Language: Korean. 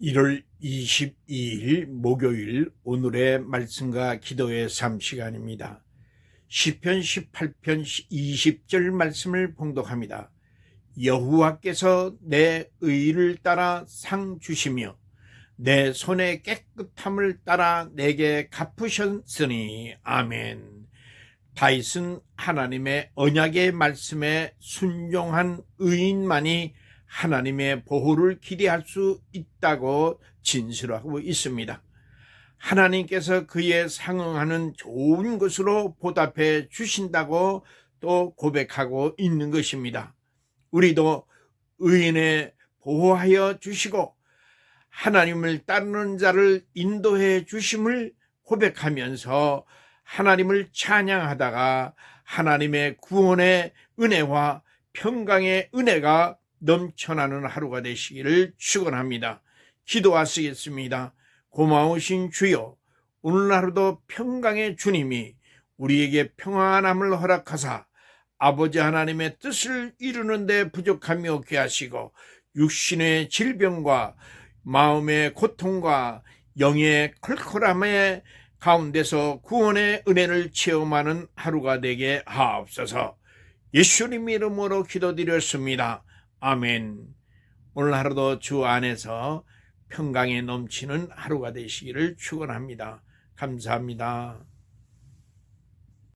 1월 22일 목요일 오늘의 말씀과 기도의 삶 시간입니다. 시편 18편 20절 말씀을 봉독합니다. 여호와께서 내 의를 따라 상 주시며 내 손의 깨끗함을 따라 내게 갚으셨으니 아멘. 다윗은 하나님의 언약의 말씀에 순종한 의인만이 하나님의 보호를 기대할 수 있다고 진술하고 있습니다. 하나님께서 그에 상응하는 좋은 것으로 보답해 주신다고 또 고백하고 있는 것입니다. 우리도 의인에 보호하여 주시고 하나님을 따르는 자를 인도해 주심을 고백하면서 하나님을 찬양하다가 하나님의 구원의 은혜와 평강의 은혜가 넘쳐나는 하루가 되시기를 축원합니다. 기도하시겠습니다. 고마우신 주여, 오늘 하루도 평강의 주님이 우리에게 평안함을 허락하사 아버지 하나님의 뜻을 이루는데 부족함이 없게 하시고 육신의 질병과 마음의 고통과 영의 컬컬함의 가운데서 구원의 은혜를 체험하는 하루가 되게 하옵소서. 예수님 이름으로 기도드렸습니다. 아멘. 오늘 하루도 주 안에서 평강에 넘치는 하루가 되시기를 축원합니다. 감사합니다.